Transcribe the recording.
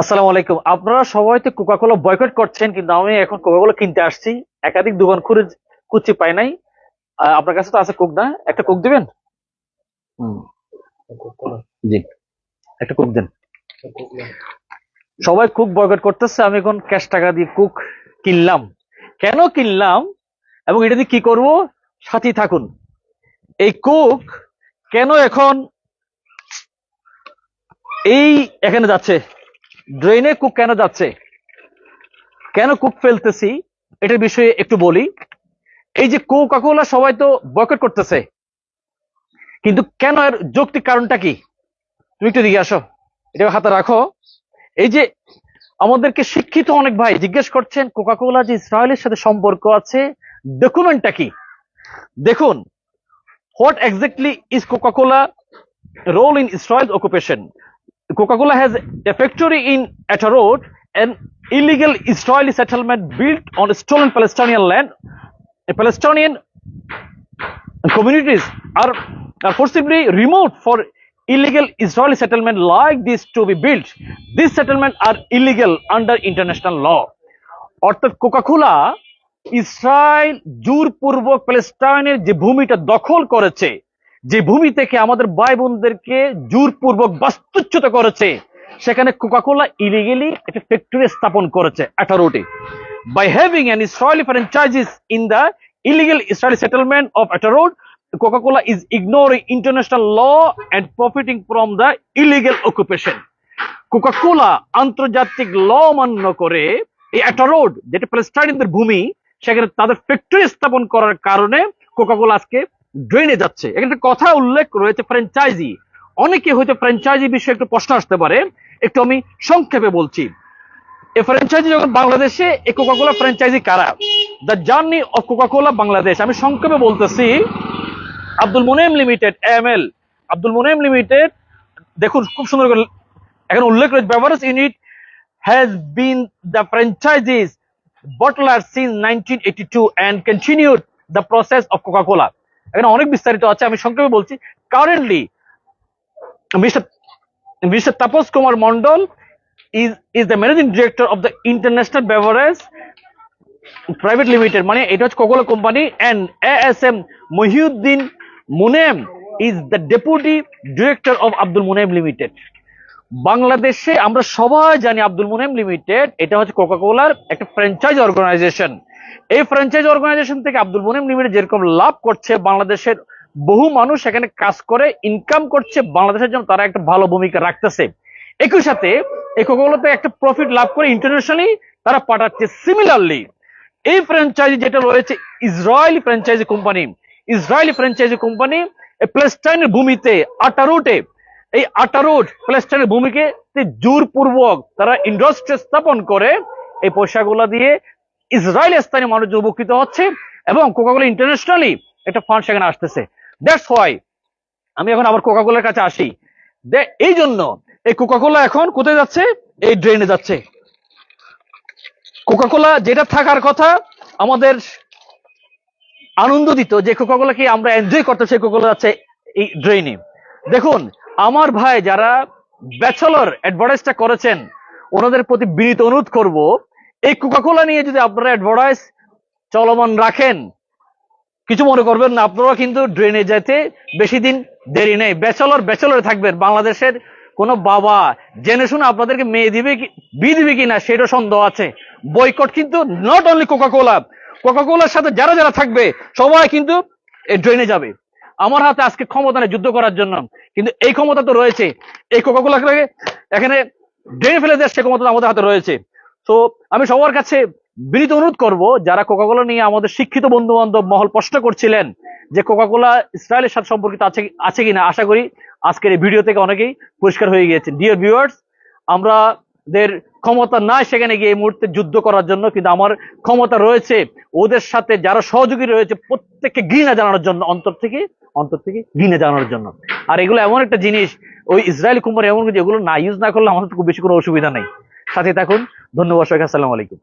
আসসালামু আলাইকুম। আপনারা সবাই তো কোকা কোলা বয়কট করছেন কিন্তু আমি এখন কোকা কোলা কিনতে আসছি। একাধিক দোকান খুঁজে খুঁজছি পাই নাই। আপনার কাছে তো আছে কোক না? একটা কোক দিবেন? জি। একটা কোক দেন। সবাই কুক বয়কট করতেছে আমি এখন ক্যাশ টাকা দিয়ে কুক কিনলাম। কেন কিনলাম? এবং এটা দিয়ে কি করব? সাথী থাকুন। এই কুক কেন এখন এই এখানে যাচ্ছে? ড্রেনে কুক কেন যাচ্ছে? কেন কুক ফেলতেছি? এটার বিষয়ে একটু বলি। এই যে কোকা কোলা সবাই তো বয়কট করতেছে। কিন্তু কেন এর যৌক্তিক কারণটা কি? তুমি একটু দিকে আসো। এটা হাতে রাখো। এই যে আমাদেরকে শিক্ষিত অনেক ভাই জিজ্ঞেস করছেন কোকা কোলা যে ইসরায়েলের সাথে সম্পর্ক আছে ডকুমেন্টটা কি? দেখুন what exactly is Coca Cola role in Israel occupation Coca-Cola has a factory in Atarot, an illegal Israeli settlement built on stolen Palestinian land. A Palestinian communities are, are forcibly removed for illegal Israeli settlement like this to be built. These settlements are illegal under international law. অর্থাৎ Coca Cola Israel জোরপূর্বক প্যালেস্টাইনের যে ভূমিটা দখল করেছে যে ভূমি থেকে আমাদের ভাই বোনদেরকে জোরপূর্বক বাস্তুচ্যুত করেছে, সেখানে কোকাকোলা ইলিগেলি একটা ফ্যাক্টরি স্থাপন করেছে Atarot by having an Israeli franchises in the illegal Israeli settlement of Atarot Coca Cola is ignoring international law and profiting from the illegal occupation Coca Cola আন্তর্জাতিক ল মান্য করে এই অ্যাটারোড যেটা প্রেস্টাইনদের ভূমি, সেখানে তাদের ফ্যাক্টরি স্থাপন করার কারণে কোকাকোলা আজকে ড্রেনে যাচ্ছে। এখানে কথা উল্লেখ রয়েছে ফ্র্যাঞ্চাইজি অনেকে হয়তো ফ্র্যাঞ্চাইজি বিষয়ে একটু প্রশ্ন আসতে পারে। একটু আমি সংক্ষেপে বলছি। এই ফ্র্যাঞ্চাইজি যখন বাংলাদেশে এই কোকাকোলা ফ্র্যাঞ্চাইজি কারা? The journey of Coca Cola Bangladesh আমি সংক্ষেপে বলতেছি, Abdul Monem limited M L Abdul Monem limited, দেখুন, খুব সুন্দর করে এখন উল্লেখ রয়েছে beverage unit has been the franchises bottler since nineteen eighty two and continued the process of Coca Cola এখানে অনেক বিস্তারিত আছে, আমি সংক্ষেপে বলছি। Currently mister Tapas Kumar Mondal is is the managing director of the international beverage private limited মানে এটা হচ্ছে Coca Cola company and A S M Mohiuddin Monem is the deputy director of Abdul Monem limited বাংলাদেশে আমরা সবাই জানি Abdul Munem limited, এটা হচ্ছে কোকাকোলার একটা ফ্র্যাঞ্চাইজ অর্গানাইজেশন এই ফ্র্যাঞ্চাইজ অর্গানাইজেশন থেকে আব্দুল মুনেম লিমিটেড যেরকম লাভ করছে, বাংলাদেশের বহু মানুষ এখানে কাজ করে ইনকাম করছে, বাংলাদেশের জন্য তারা একটা ভালো ভূমিকা রাখতেছে। একই সাথে এই কোকাকোলাতে একটা প্রফিট লাভ করে ইন্টারন্যাশনালি তারা পাঠাচ্ছে সিমিলারলি এই ফ্র্যাঞ্চাইজি যেটা রয়েছে, Israeli franchisee company Israeli franchisee company প্লেস্টাইনের ভূমিতে আটারুটে এই আটারুট প্লেস্টাইনের ভূমিকে জোরপূর্বক তারা ইন্ডাস্ট্রি স্থাপন করে, এই পয়সাগুলো দিয়ে ইসরায়েল স্থানীয় মানুষ উপকৃত হচ্ছে এবং কোকাকোলা ইন্টারন্যাশনালি একটা ফান্ড সেখানে আসতেছে। দ্যাটস হোয়াই আমি এখন আবার কোকাকোলার কাছে আসি। এই জন্য এই কোকাকোলা এখন কোথায় যাচ্ছে? এই ড্রেনে যাচ্ছে। কোকাকোলা যেটা থাকার কথা আমাদের আনন্দ দিত যে কোকাকোলাকে আমরা এনজয় করতে, সেই কোকাকোলা যাচ্ছে এই ড্রেনে দেখুন আমার ভাই যারা ব্যাচেলর অ্যাডভার্টাইজটা করেছেন, ওনাদের প্রতি বিনীত অনুরোধ করব, এই কোকাকোলা নিয়ে যদি আপনারা অ্যাডভার্টাইজ চলমান রাখেন, কিছু মনে করবেন না আপনারা কিন্তু ড্রেনে যেতে বেশি দিন দেরি নেই। ব্যাচেলর ব্যাচেলর থাকবেন, বাংলাদেশের কোনো বাবা, জেনে শুনে আপনাদেরকে মেয়ে দিবে কি, বিয়ে দিবে কিনা, সেটা সন্দেহ আছে। বয়কট কিন্তু নট অনলি কোকাকোলা কোকাকোলার সাথে যারা যারা থাকবে, সবাই কিন্তু ড্রেনে যাবে। আমার হাতে আজকে ক্ষমতা নেই যুদ্ধ করার জন্য। কিন্তু এই ক্ষমতা তো রয়েছে। এই কোকা কোলাকে এখানে ড্রেনে ফেলে দেওয়ার সে ক্ষমতা আমাদের হাতে রয়েছে। তো আমি সবার কাছে বিনীত অনুরোধ করব, যারা কোকাকোলা নিয়ে আমাদের শিক্ষিত বন্ধু বান্ধব মহল প্রশ্ন করছিলেন যে কোকাকোলা ইসরায়েলের সাথে সম্পর্কিত আছে আছে কিনা, আশা করি আজকের এই ভিডিও থেকে অনেকেই পরিষ্কার হয়ে গিয়েছে ডিয়ার ভিউয়ার্স আমরা দের ক্ষমতা নাই সেখানে গিয়ে এই মুহূর্তে যুদ্ধ করার জন্য, কিন্তু আমার ক্ষমতা রয়েছে। ওদের সাথে যারা সহযোগী রয়েছে, প্রত্যেককে ঘৃণা জানানোর জন্য, অন্তর থেকে অন্তর থেকে ঘৃণা জানানোর জন্য। আর এগুলো এমন একটা জিনিস, ওই ইসরায়েল কুমার এমন যেগুলো না ইউজ না করলে আমাদের খুব বেশি কোনো অসুবিধা নেই। সাথে থাকুন, ধন্যবাদ সবাইকে, আসসালামু আলাইকুম।